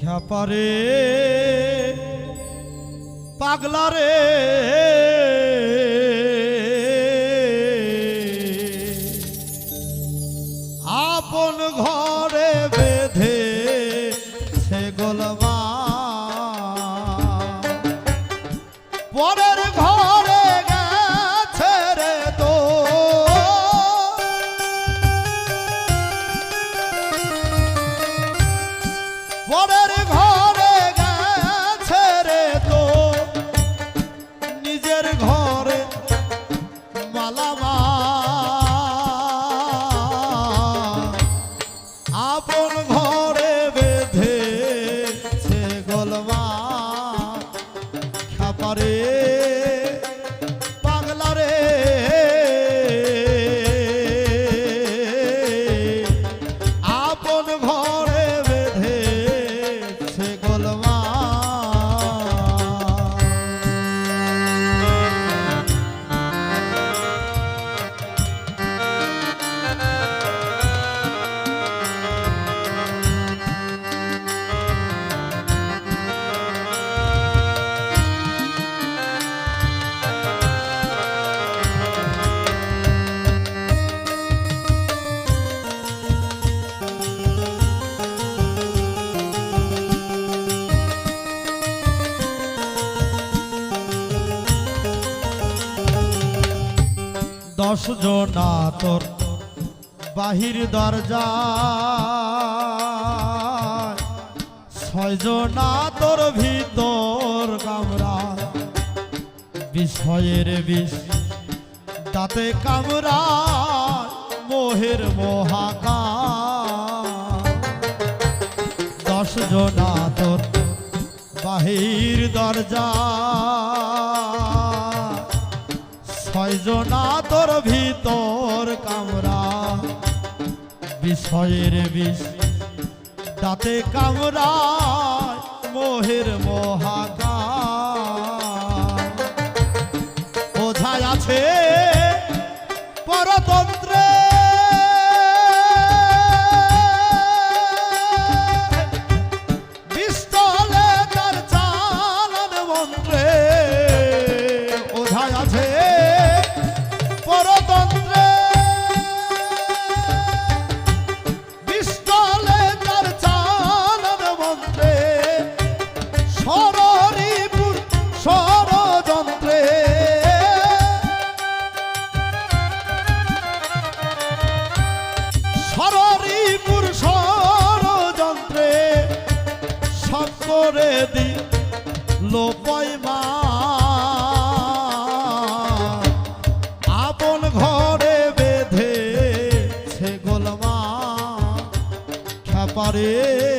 খ্যাপারে পাগলারে আপন ঘরে বেঁধে সে গোলমা পরের ঘরে দশ জনা তোর বাহির দরজা। ছয় জনা তোর ভিতর কামরা। বিষয়ের বিষ তাতে কামরা, মোহের মহাকা দশ জনা তোর বাহির দরজা। ছয়জনা তোর ভিতর কামরা। বিষয়ের বিষ দাঁতে কামরা মোহের মহাকা বোঝায় আছে পরতন্ত্রে লোপয় মা। আপন ঘরে বেঁধে সে গোলমা। খ্যাপারে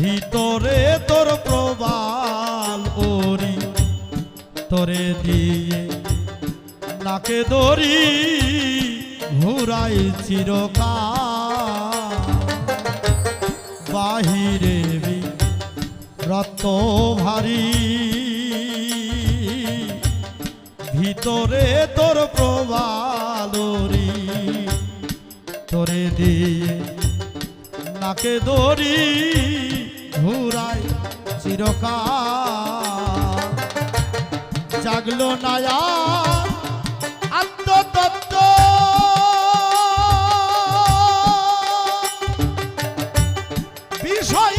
ভিতরে তোর প্রবাল ওরি, তোরে দিয়ে নাকে দড়ি ঘুরাই চিরকা বাহিরে রত ভারী, ভিতরে তোর প্রবালরি তোরে দিয়ে নাকে দড়ি ঘুরাই চিরকা জাগলো নায়া আত্মতত্ত্ব। বিষয়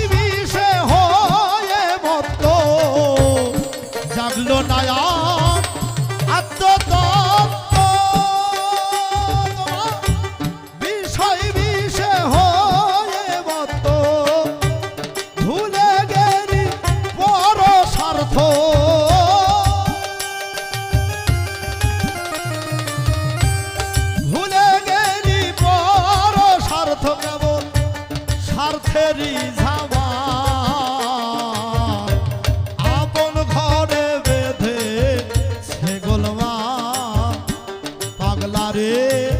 নায়া পাগলা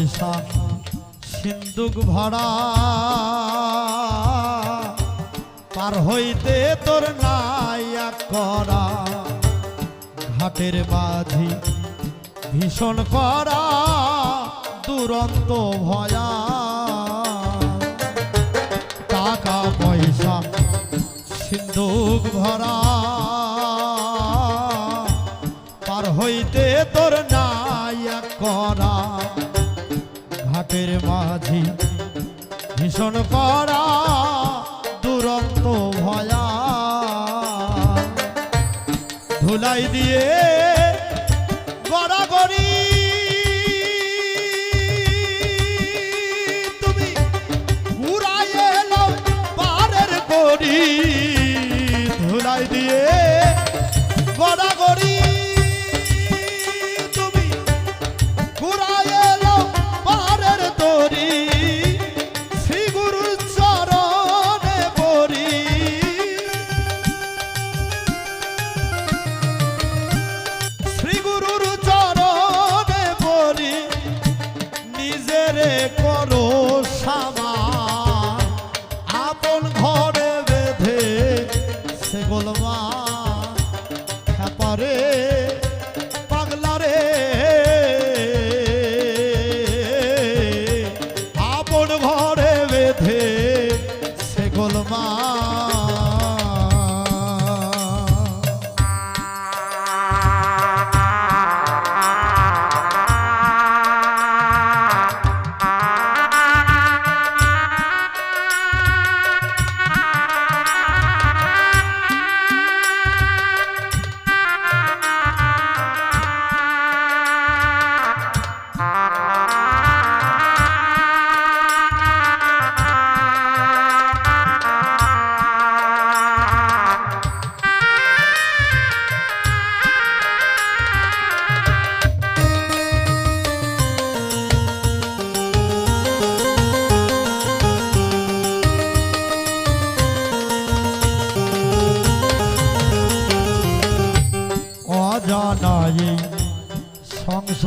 পয়সা সিন্দুক ভরা, পার হইতে তোর নাই এক করা ঘাটের মাঝি ভীষণ করা, দুরন্ত ভয়া। টাকা পয়সা সিন্দুক ভরা। মাঝি ভীষণ করা দুরন্ত ভয়া। ধুলাই দিয়ে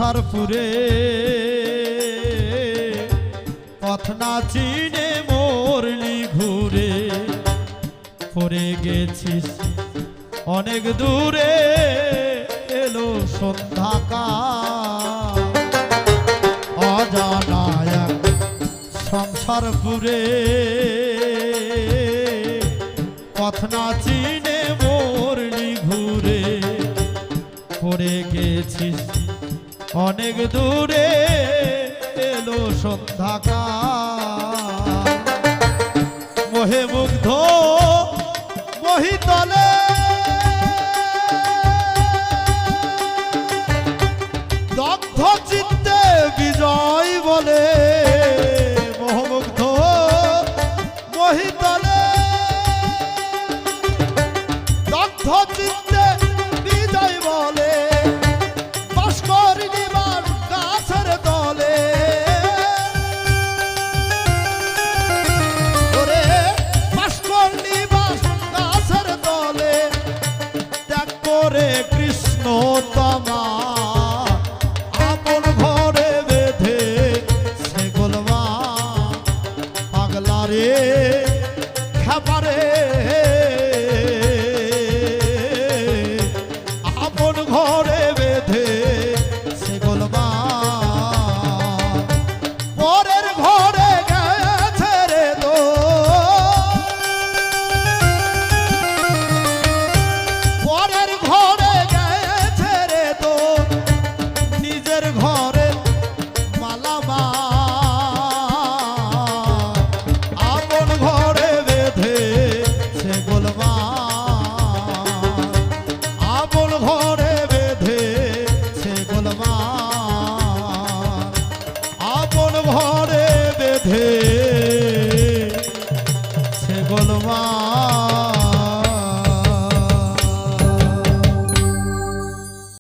সংসার পুরে পথ না চিনে মরলি ঘুরে পড়ে গেছিস, অনেক দূরে এলো সন্ধ্যাকাল। অজানায় সংসার পুরে পথ না চিনে মরলি ঘুরে পড়ে গেছিস অনেক দূরে এলো সন্ধ্যাকাল। মোহে মুগ্ধ মহিতলে। বিজয় বলে মহিতলে। দগ্ধ চিত্তে નો